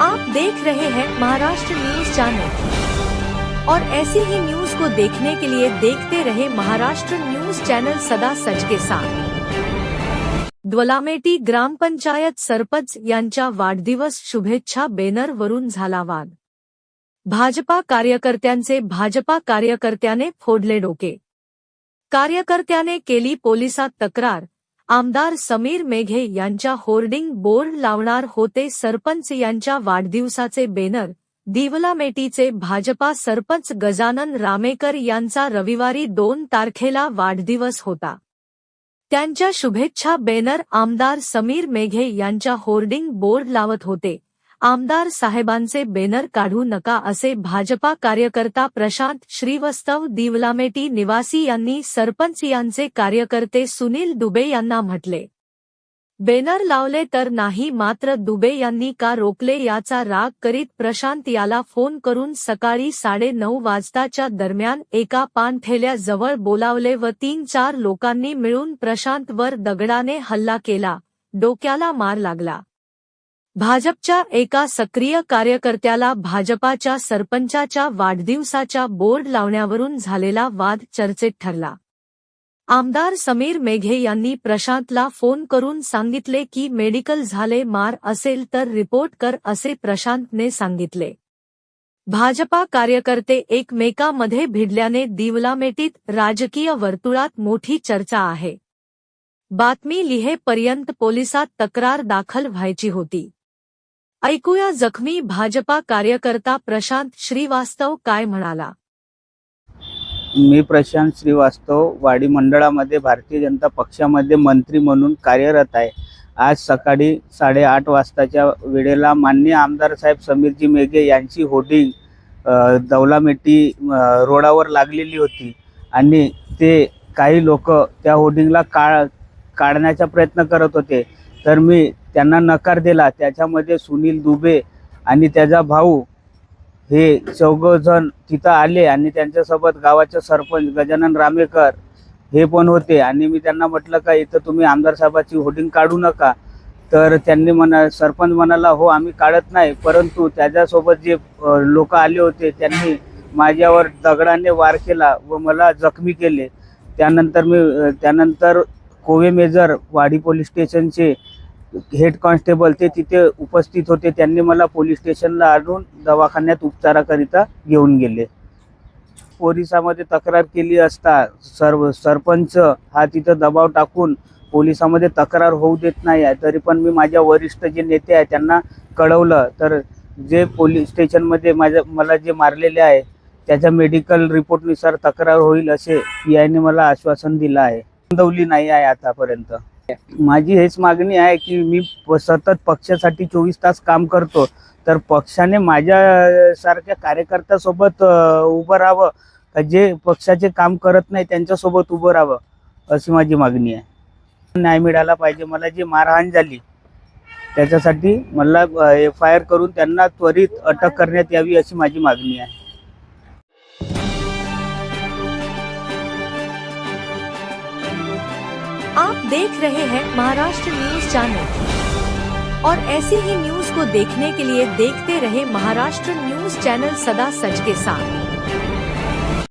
आप देख रहे हैं महाराष्ट्र न्यूज़ चैनल। और ऐसी ही न्यूज़ को देखने के लिए देखते रहे महाराष्ट्र न्यूज़ चैनल सदा सच के साथ। द्वलामेटी ग्रामपंचायत सरपंच यांच्या वाढदिवस शुभेच्छा बॅनर वरून झाला वाद। भाजपा कार्यकर्त्यांचे भाजपा कार्यकर्त्याने फोडले डोके। कार्यकर्त्याने केली पोलिसात तक्रार। आमदार समीर मेघे यांच्या होर्डिंग बोर्ड लावणार होते सरपंच यांच्या वाढदिवसाचे बेनर दिवलामेटीचे भाजपा सरपंच गजानन रामेकर यांचा रविवारी दोन तारखेला वाढदिवस होता. त्यांच्या शुभेच्छा बेनर आमदार समीर मेघे यांच्या होर्डिंग बोर्ड लावत होते. आमदार साहेबांचे बेनर काढू नका असे भाजपा कार्यकर्ता प्रशांत श्रीवस्तव दिवलामेटी निवासी यांनी सरपंच यांचे कार्यकर्ते सुनील दुबे यांना म्हटले. बेनर लावले तर नाही मात्र दुबे यांनी का रोखले याचा राग करीत प्रशांत याला फोन करून सकाळी साडे नऊ वाजताच्या दरम्यान एका पानठेल्याजवळ बोलावले व तीन चार लोकांनी मिळून प्रशांतवर दगडाने हल्ला केला. डोक्याला मार लागला. भाजपच्या एका सक्रिय कार्यकर्त्याला भाजपाच्या सरपंचाच्या वाढदिवसाच्या बोर्ड लावण्यावरून झालेला वाद चर्चेत ठरला. आमदार समीर मेघे यांनी प्रशांतला फोन करून सांगितले की मेडिकल झाले मार असेल तर रिपोर्ट कर असे प्रशांतने सांगितले. भाजपा कार्यकर्ते एकमेकामध्ये भिडल्याने दिवलामेटीत राजकीय वर्तुळात मोठी चर्चा आहे. बातमी लिहेपर्यंत पोलिसात तक्रार दाखल व्हायची होती. ऐकूया जखमी भाजपा कार्यकर्ता प्रशांत श्रीवास्तव काय म्हणाला. मी प्रशांत श्रीवास्तव वाडी मंडळामध्ये भारतीय जनता पक्षामध्ये मंत्री म्हणून कार्यरत आहे. आज सकाळी साडेआठ वाजताच्या वेळेला माननीय आमदार साहेब समीरजी मेघे यांची होर्डिंग दौलामेटी रोडावर लागलेली होती आणि ते काही लोक त्या होर्डिंगला काळ काढण्याचा प्रयत्न करत होते. तर मी त्यांना नकार दिला. त्याच्यामध्ये सुनील दुबे आणि त्याचा भाऊ हे चौघजण तिथं आले आणि त्यांच्यासोबत गावाचे सरपंच गजानन रामेकर हे पण होते. आणि मी त्यांना म्हटलं का इथं तुम्ही आमदार साहेबाची होर्डिंग काढू नका. तर त्यांनी म्हणा सरपंच म्हणाला हो आम्ही काढत नाही. परंतु त्याच्यासोबत जे लोक आले होते त्यांनी माझ्यावर दगडाने वार केला व मला जखमी केले. त्यानंतर मी त्यानंतर कोवे मेजर वाडी पोलीस स्टेशनचे हेड कॉन्स्टेबल ते तिथे उपस्थित होते. त्यांनी मला पोलीस स्टेशनला आणून दवाखान्यात उपचाराकरिता घेऊन गेले. पोलिसामध्ये तक्रार केली असता सर्व सरपंच हा तिथं दबाव टाकून पोलिसामध्ये तक्रार होऊ देत नाही आहे. तरी पण मी माझ्या वरिष्ठ जे नेते आहे त्यांना कळवलं. तर जे पोलीस स्टेशनमध्ये माझ्या मला जे मारलेले आहे त्याच्या मेडिकल रिपोर्टनुसार तक्रार होईल असे पी आयने मला आश्वासन दिलं आहे. नोंदवली नाही आहे आतापर्यंत. माझी हेच मागणी आहे की मी प- सतत पक्षासाठी चोवीस तास काम करतो तर पक्षाने माझ्या सारख्या कार्यकर्त्यासोबत उभं राहावं. जे पक्षाचे काम करत नाही त्यांच्यासोबत उभं राहावं अशी माझी मागणी आहे. न्याय मिळाला पाहिजे. मला जी मारहाण झाली त्याच्यासाठी मला एफ आय आर करून त्यांना त्वरित अटक करण्यात यावी अशी माझी मागणी आहे. आप देख रहे हैं महाराष्ट्र न्यूज चैनल और ऐसी ही न्यूज को देखने के लिए देखते रहे महाराष्ट्र न्यूज चैनल सदा सच के साथ.